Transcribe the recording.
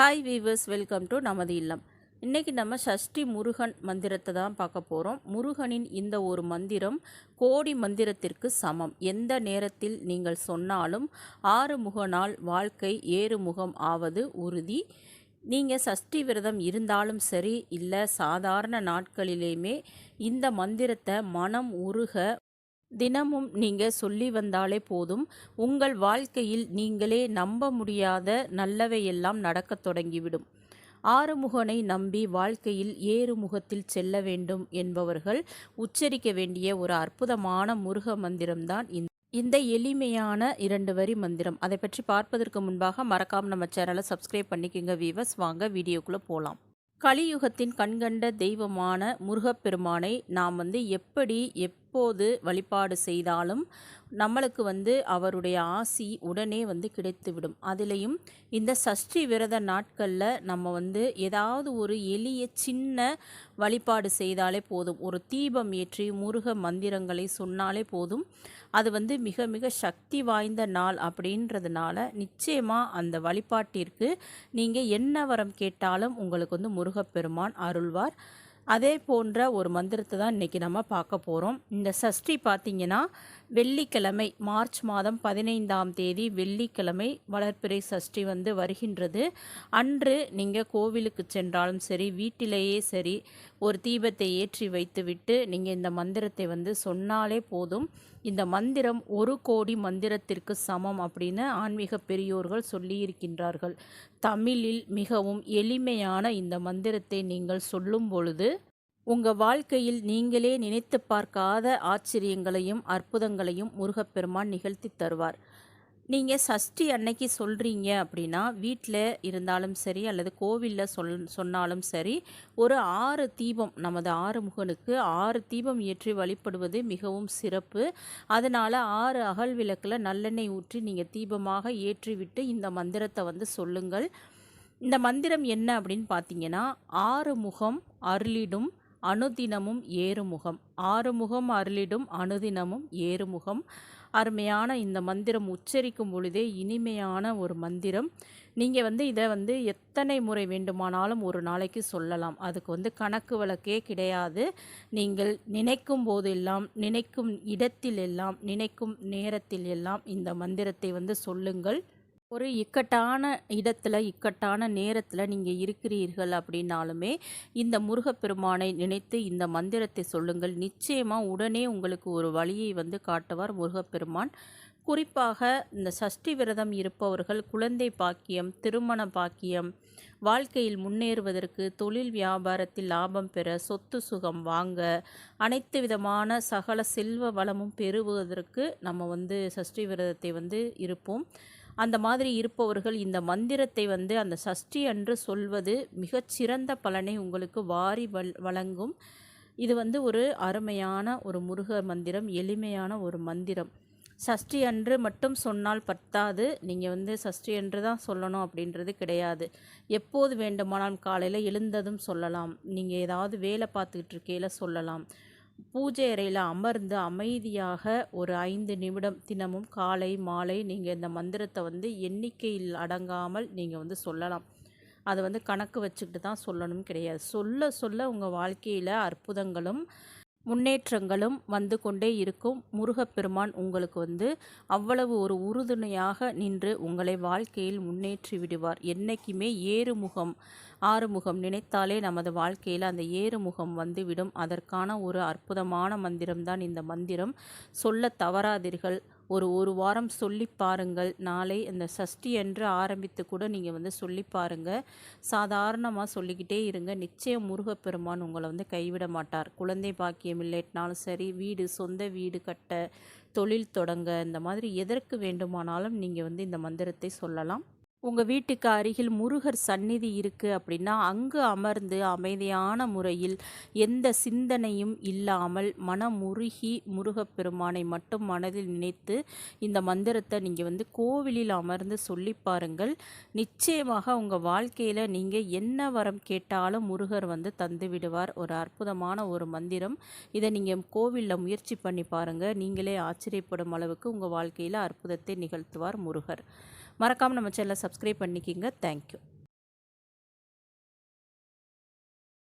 Hi viewers welcome to நமது இல்லம். இன்றைக்கி நம்ம சஷ்டி முருகன் மந்திரத்தை தான் பார்க்க போகிறோம் முருகனின் இந்த ஒரு மந்திரம் கோடி மந்திரத்திற்கு சமம். எந்த நேரத்தில் நீங்கள் சொன்னாலும் ஆறு முகனால் வாழ்க்கை ஏறு முகம் ஆவது உறுதி. நீங்கள் சஷ்டி விரதம் இருந்தாலும் சரி இல்லை சாதாரண நாட்களிலேயுமே இந்த மந்திரத்தை மனம் உருக தினமும் நீங்கள் சொல்லி வந்தாலே போதும். உங்கள் வாழ்க்கையில் நீங்களே நம்ப முடியாத நல்லவையெல்லாம் நடக்கத் தொடங்கிவிடும். ஆறுமுகனை நம்பி வாழ்க்கையில் ஏறுமுகத்தில் செல்ல வேண்டும் என்பவர்கள் உச்சரிக்க வேண்டிய ஒரு அற்புதமான முருக மந்திரம்தான் இந்த. இந்த எளிமையான இரண்டு வரி மந்திரம். அதை பற்றி பார்ப்பதற்கு முன்பாக மறக்காம நம்ம சேனலை சப்ஸ்கிரைப் பண்ணிக்கோங்க வீவர்ஸ். வாங்க வீடியோக்குள்ளே போகலாம் கலியுகத்தின் கண்கண்ட தெய்வமான முருகப்பெருமானை நாம் வந்து எப்படி எப் எப்போது வழிபாடு செய்தாலும் நம்மளுக்கு வந்து அவருடைய ஆசி உடனே வந்து கிடைத்துவிடும். அதிலையும் இந்த சஷ்டி விரத நாட்களில் நம்ம வந்து ஏதாவது ஒரு எளிய சின்ன வழிபாடு செய்தாலே போதும். ஒரு தீபம் ஏற்றி முருக மந்திரங்களை சொன்னாலே போதும். அது வந்து மிக மிக சக்தி வாய்ந்த நாள் அப்படின்றதுனால நிச்சயமாக அந்த வழிபாட்டிற்கு நீங்கள் என்ன வரம் கேட்டாலும் உங்களுக்கு வந்து முருகப்பெருமான் அருள்வார். அதே போன்ற ஒரு மந்திரத்தை தான் இன்றைக்கி நம்ம பார்க்க போகிறோம் இந்த சஷ்டி பார்த்திங்கன்னா வெள்ளிக்கிழமை மார்ச் மாதம் பதினைந்தாம் தேதி வெள்ளிக்கிழமை வளர்ப்பிறை சஷ்டி வந்து வருகின்றது. அன்று நீங்கள் கோவிலுக்கு சென்றாலும் சரி வீட்டிலேயே சரி ஒரு தீபத்தை ஏற்றி வைத்துவிட்டு நீங்கள் இந்த மந்திரத்தை வந்து சொன்னாலே போதும். இந்த மந்திரம் ஒரு கோடி மந்திரத்திற்கு சமம் அப்படின்னு ஆன்மீக பெரியோர்கள் சொல்லியிருக்கின்றார்கள். தமிழில் மிகவும் எளிமையான இந்த மந்திரத்தை நீங்கள் சொல்லும் பொழுது உங்கள் வாழ்க்கையில் நீங்களே நினைத்து பார்க்காத ஆச்சரியங்களையும் அற்புதங்களையும் முருகப்பெருமான் நிகழ்த்தி தருவார். நீங்கள் சஷ்டி அன்னைக்கு சொல்கிறீங்க அப்படின்னா வீட்டில் இருந்தாலும் சரி அல்லது கோவிலில் சொல் சொன்னாலும் சரி ஒரு ஆறு தீபம் நமது ஆறு முகனுக்கு ஆறு தீபம் ஏற்றி வழிபடுவது மிகவும் சிறப்பு. அதனால் ஆறு அகல் விளக்கில் நல்லெண்ணெய் ஊற்றி நீங்கள் தீபமாக ஏற்றிவிட்டு இந்த மந்திரத்தை வந்து சொல்லுங்கள். இந்த மந்திரம் என்ன அப்படின்னு பார்த்தீங்கன்னா ஆறு முகம் அருளிடும் அனுதினமும் ஏறுமுகம். ஆறுமுகம் அருளிடும் அனுதினமும் ஏறுமுகம். அருமையான இந்த மந்திரம் உச்சரிக்கும் பொழுதே இனிமையான ஒரு மந்திரம். நீங்கள் வந்து இதை வந்து எத்தனை முறை வேண்டுமானாலும் ஒரு நாளைக்கு சொல்லலாம். அதுக்கு வந்து கணக்கு வழக்கே கிடையாது. நீங்கள் நினைக்கும் போதெல்லாம் நினைக்கும் இடத்தில் எல்லாம் நினைக்கும் நேரத்தில் எல்லாம் இந்த மந்திரத்தை வந்து சொல்லுங்கள். ஒரு இக்கட்டான இடத்துல இக்கட்டான நேரத்தில் நீங்கள் இருக்கிறீர்கள் அப்படின்னாலுமே இந்த முருகப்பெருமானை நினைத்து இந்த மந்திரத்தை சொல்லுங்கள். நிச்சயமாக உடனே உங்களுக்கு ஒரு வழியை வந்து காட்டுவார் முருகப்பெருமான். குறிப்பாக இந்த சஷ்டி விரதம் இருப்பவர்கள் குழந்தை பாக்கியம் திருமண பாக்கியம் வாழ்க்கையில் முன்னேறுவதற்கு தொழில் வியாபாரத்தில் லாபம் பெற சொத்து சுகம் வாங்க அனைத்து விதமான சகல செல்வ வளமும் பெறுவதற்கு நம்ம வந்து சஷ்டி விரதத்தை வந்து இருப்போம். அந்த மாதிரி இருப்பவர்கள் இந்த மந்திரத்தை வந்து அந்த சஷ்டி அன்று சொல்வது மிகச்சிறந்த பலனை உங்களுக்கு வாரி வல் வழங்கும். இது வந்து ஒரு அருமையான ஒரு முருக மந்திரம் எளிமையான ஒரு மந்திரம். சஷ்டி அன்று மட்டும் சொன்னால் பத்தாது. நீங்கள் வந்து சஷ்டி அன்று தான் சொல்லணும் அப்படின்றது கிடையாது. எப்போது வேண்டுமானாலும் காலையில் எழுந்ததும் சொல்லலாம். நீங்கள் ஏதாவது வேலை பார்த்துக்கிட்டு இருக்கையில் சொல்லலாம். பூஜை அறையில் அமர்ந்து அமைதியாக ஒரு ஐந்து நிமிடம் தினமும் காலை மாலை நீங்கள் இந்த மந்திரத்தை வந்து எண்ணிக்கையில் அடங்காமல் நீங்கள் வந்து சொல்லலாம். அதை வந்து கணக்கு வச்சுக்கிட்டு தான் சொல்லணும் கிடையாது. சொல்ல சொல்ல உங்கள் வாழ்க்கையில் அற்புதங்களும் முன்னேற்றங்களும் வந்து கொண்டே இருக்கும். முருகப்பெருமான் உங்களுக்கு வந்து அவ்வளவு ஒரு உறுதுணையாக நின்று உங்களை வாழ்க்கையில் முன்னேற்றி விடுவார். என்றைக்குமே ஏறுமுகம் ஆறுமுகம் நினைத்தாலே நமது வாழ்க்கையில் அந்த ஏறுமுகம் வந்துவிடும். அதற்கான ஒரு அற்புதமான மந்திரம்தான் இந்த மந்திரம். சொல்ல தவறாதீர்கள். ஒரு ஒரு வாரம் சொல்லி பாருங்கள். நாளை இந்த சஷ்டி என்று ஆரம்பித்து கூட நீங்கள் வந்து சொல்லி பாருங்கள் சாதாரணமாக சொல்லிக்கிட்டே இருங்க. நிச்சயம் முருகப்பெருமான் உங்களை வந்து கைவிட மாட்டார். குழந்தை பாக்கியம் இல்லைனாலும் சரி வீடு சொந்த வீடு கட்ட தொழில் தொடங்க இந்த மாதிரி எதற்கு வேண்டுமானாலும் நீங்கள் வந்து இந்த மந்திரத்தை சொல்லலாம். உங்கள் வீட்டுக்கு அருகில் முருகர் சந்நிதி இருக்குது அப்படின்னா அங்கு அமர்ந்து அமைதியான முறையில் எந்த சிந்தனையும் இல்லாமல் மனமுருகி முருகப்பெருமானை மட்டும் மனதில் நினைத்து இந்த மந்திரத்தை நீங்கள் வந்து கோவிலில் அமர்ந்து சொல்லி பாருங்கள். நிச்சயமாக உங்கள் வாழ்க்கையில் நீங்கள் என்ன வரம் கேட்டாலும் முருகர் வந்து தந்து விடுவார். ஒரு அற்புதமான ஒரு மந்திரம். இதை நீங்கள் கோவிலில் முயற்சி பண்ணி பாருங்கள் நீங்களே ஆச்சரியப்படும் அளவுக்கு உங்கள் வாழ்க்கையில் அற்புதத்தை நிகழ்த்துவார் முருகர். மறக்காமல் நம்ம சேனலை சப்ஸ்கிரைப் பண்ணிக்கிங்க. தேங்க்யூ